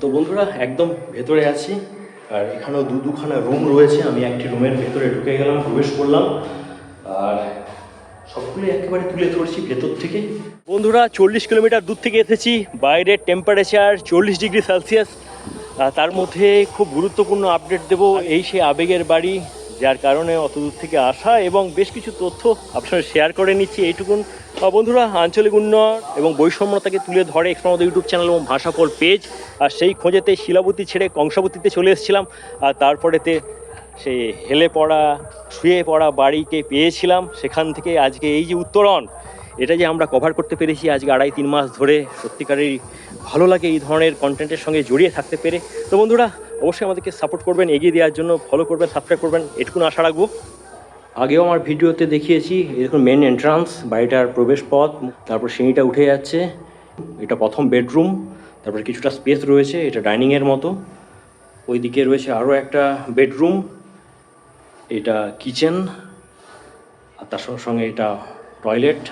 তো বন্ধুরা, একদম ভেতরে আছি। আর এখানেও দু দুখানা রুম রয়েছে। আমি একটি রুমের ভেতরে ঢুকে গেলাম, প্রবেশ করলাম। আর সবগুলো একেবারে তুলে ধরছি ভেতর থেকে। বন্ধুরা, চল্লিশ কিলোমিটার দূর থেকে এসেছি। বাইরের টেম্পারেচার চল্লিশ ডিগ্রি সেলসিয়াস তার মধ্যে খুব গুরুত্বপূর্ণ আপডেট দেব। এই সেই আবেগের বাড়ি। যার কারণে অত দূর থেকে আসা এবং বেশ কিছু তথ্য আপনার শেয়ার করে নিচ্ছি। এইটুকুন বন্ধুরা, আঞ্চলিক উন্নয়ন এবং বৈষম্যতাকে তুলে ধরে এক্সপ্রামদ ইউটিউব চ্যানেল এবং ভাষাপল পেজ আর সেই খোঁজেতে শিলাবতী ছেড়ে কংসাবতীতে চলে এসেছিলাম। আর তারপরেতে সেই হেলে পড়া, শুয়ে পড়া বাড়িকে পেয়েছিলাম। সেখান থেকে আজকে এই যে উত্তরণ, এটা যে আমরা কভার করতে পেরেছি আজকে আড়াই তিন মাস ধরে, সত্যিকারেরই ভালো লাগে এই ধরনের কন্টেন্টের সঙ্গে জড়িয়ে থাকতে পেরে। তো বন্ধুরা অবশ্যই আমাদেরকে সাপোর্ট করবেন, এগিয়ে দেওয়ার জন্য ফলো করবেন সাবস্ক্রাইব করবেন এটুকুন আশা রাখব। আগেও আমার ভিডিওতে দেখিয়েছি, এরকম মেন এন্ট্রান্স বাড়িটার প্রবেশ পথ তারপর সিঁড়িটা উঠে যাচ্ছে, এটা প্রথম বেডরুম তারপর কিছুটা স্পেস রয়েছে, এটা ডাইনিংয়ের মতো। ওইদিকে রয়েছে আরও একটা বেডরুম এটা কিচেন আর তার সঙ্গে সঙ্গে এটা টয়লেট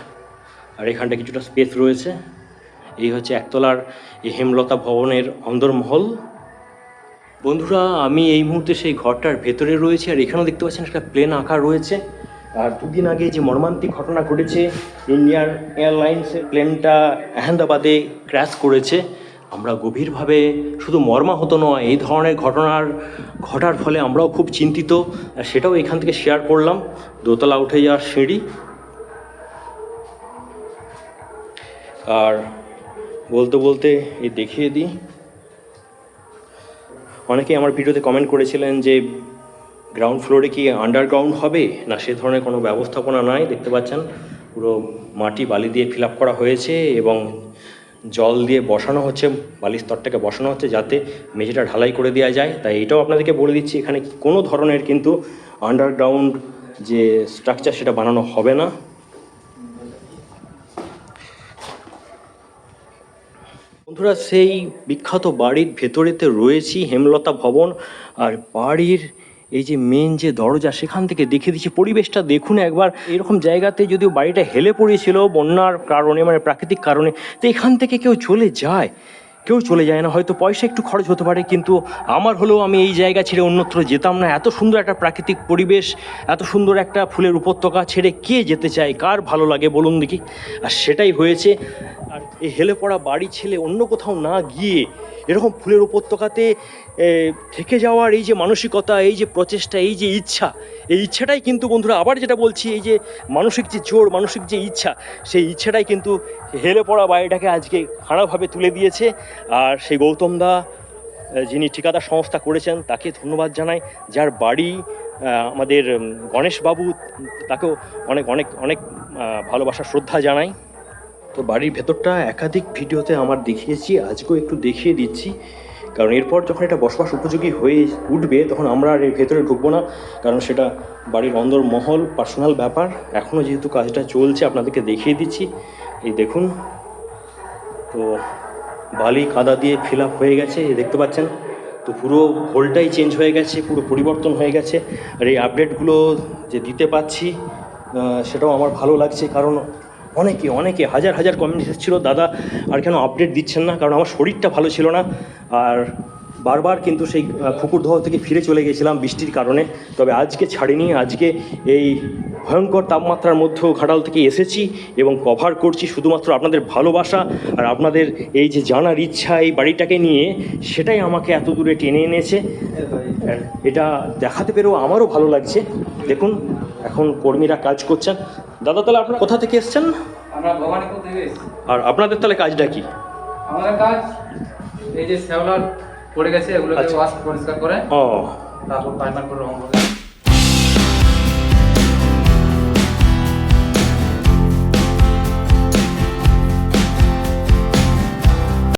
আর এখানটা কিছুটা স্পেস রয়েছে। এই হচ্ছে একতলার এই হেমলতা ভবনের অন্দরমহল। বন্ধুরা, আমি এই মুহূর্তে সেই ঘরটার ভেতরে রয়েছে, আর এখানেও দেখতে পাচ্ছেন একটা প্লেন আঁকা রয়েছে। আর দুদিন আগে যে মর্মান্তিক ঘটনা ঘটেছে, ইন্ডিয়ান এয়ারলাইন্সের প্লেনটা আহমেদাবাদে ক্র্যাশ করেছে। আমরা গভীরভাবে শুধু মর্মাহত নয়, এই ধরনের ঘটনার, ঘটার ফলে আমরাও খুব চিন্তিত, আর সেটাও এখান থেকে শেয়ার করলাম। দোতলা উঠে যাওয়ার সিঁড়ি। আর বলতে বলতে এই দেখিয়ে দিই অনেকেই আমার ভিডিওতে কমেন্ট করেছিলেন যে গ্রাউন্ড ফ্লোরে কি আন্ডারগ্রাউন্ড হবে? না, সে ধরনের কোনো ব্যবস্থাপনা নাই, দেখতে পাচ্ছেন? পুরো মাটি বালি দিয়ে ফিল করা হয়েছে এবং জল দিয়ে বসানো হচ্ছে, বালির স্তরটাকে বসানো হচ্ছে যাতে মেঝেটা ঢালাই করে দেওয়া যায়। তাই এটাও আপনাদেরকে বলে দিচ্ছি, এখানে কোনো ধরনের কিন্তু আন্ডারগ্রাউন্ড যে স্ট্রাকচার সেটা বানানো হবে না। বন্ধুরা সেই বিখ্যাত বাড়ির ভেতরেতে রয়েছি, হেমলতা ভবন। আর বাড়ির এই যে মেন যে দরজা, সেখান থেকে দেখে দিচ্ছি। পরিবেশটা দেখুন একবার। এরকম জায়গাতে যদিও বাড়িটা হেলে পড়েছিল, বন্যার কারণে মানে প্রাকৃতিক কারণে, তো এখান থেকে কেউ চলে যায়। কেউ চলে যায় না, হয়তো পয়সা একটু খরচ হতে পারে, কিন্তু আমার হলেও আমি এই জায়গা ছেড়ে অন্যত্র যেতাম না। এত সুন্দর একটা প্রাকৃতিক পরিবেশ, এত সুন্দর একটা ফুলের উপত্যকা ছেড়ে কে যেতে চায়, কার ভালো লাগে বলুন দেখি। আর সেটাই হয়েছে, আর এই হেলে পড়া বাড়ি ছেলে অন্য কোথাও না গিয়ে এরকম ফুলের উপত্যকাতে থেকে যাওয়ার এই যে মানসিকতা, এই যে প্রচেষ্টা, এই যে ইচ্ছা, এই ইচ্ছাটাই কিন্তু বন্ধুরা, আবার যেটা বলছি, এই যে মানসিক যে জোর, মানসিক যে ইচ্ছা, সেই ইচ্ছাটাই কিন্তু হেলে পড়া বাড়িটাকে আজকে খারাপভাবে তুলে দিয়েছে। আর সেই গৌতম দা যিনি ঠিকাদার সংস্থা করেছেন, তাকে ধন্যবাদ জানাই। যার বাড়ি আমাদের গণেশবাবু, তাকেও অনেক অনেক অনেক ভালোবাসা শ্রদ্ধা জানাই। তো বাড়ির ভেতরটা একাধিক ভিডিওতে আমার দেখিয়েছি, আজকেও একটু দেখিয়ে দিচ্ছি। কারণ এরপর যখন এটা বসবাস উপযোগী হয়ে উঠবে, তখন আমরা আর এর ভেতরে ঢুকবো না, কারণ সেটা বাড়ির অন্দর মহল পার্সোনাল ব্যাপার। এখনও যেহেতু কাজটা চলছে, আপনাদেরকে দেখিয়ে দিচ্ছি। এই দেখুন, তো বালি কাদা দিয়ে ফিল হয়ে গেছে দেখতে পাচ্ছেন। তো পুরো হোলটাই চেঞ্জ হয়ে গেছে, পুরো পরিবর্তন হয়ে গেছে। আর এই আপডেটগুলো যে দিতে পাচ্ছি সেটাও আমার ভালো লাগছে, কারণ অনেকে অনেকে, হাজার হাজার কমেন্ট এসেছিল, দাদা, আর কেন আপডেট দিচ্ছেন না? কারণ আমার শরীরটা ভালো ছিল না। আর বারবার কিন্তু সেই পুকুর ধোয়া থেকে ফিরে চলে গেছিলাম বৃষ্টির কারণে। তবে আজকে ছাড়িনি, আজকে এই ভয়ঙ্কর তাপমাত্রার মধ্যেও ঘাটাল থেকে এসেছি এবং কভার করছি শুধুমাত্র আপনাদের ভালোবাসা আর আপনাদের এই যে জানার ইচ্ছা এই বাড়িটাকে নিয়ে, সেটাই আমাকে এত দূরে টেনে এনেছে। এটা দেখাতে পেরেও আমারও ভালো লাগছে। দেখুন, এখন কর্মীরা কাজ করছেন। দাদা তাহলে আপনারা কোথা থেকে এসছেন? আমরা ভবানীপুর থেকে আর আপনাদের তাহলে কাজটা কি? আমাদের কাজ এই যে শ্যাওলার পড়ে গেছে এগুলোকে আচ্ছা। ওয়াশ পরিষ্কার করে ও। তারপর পাইমার করে রং করে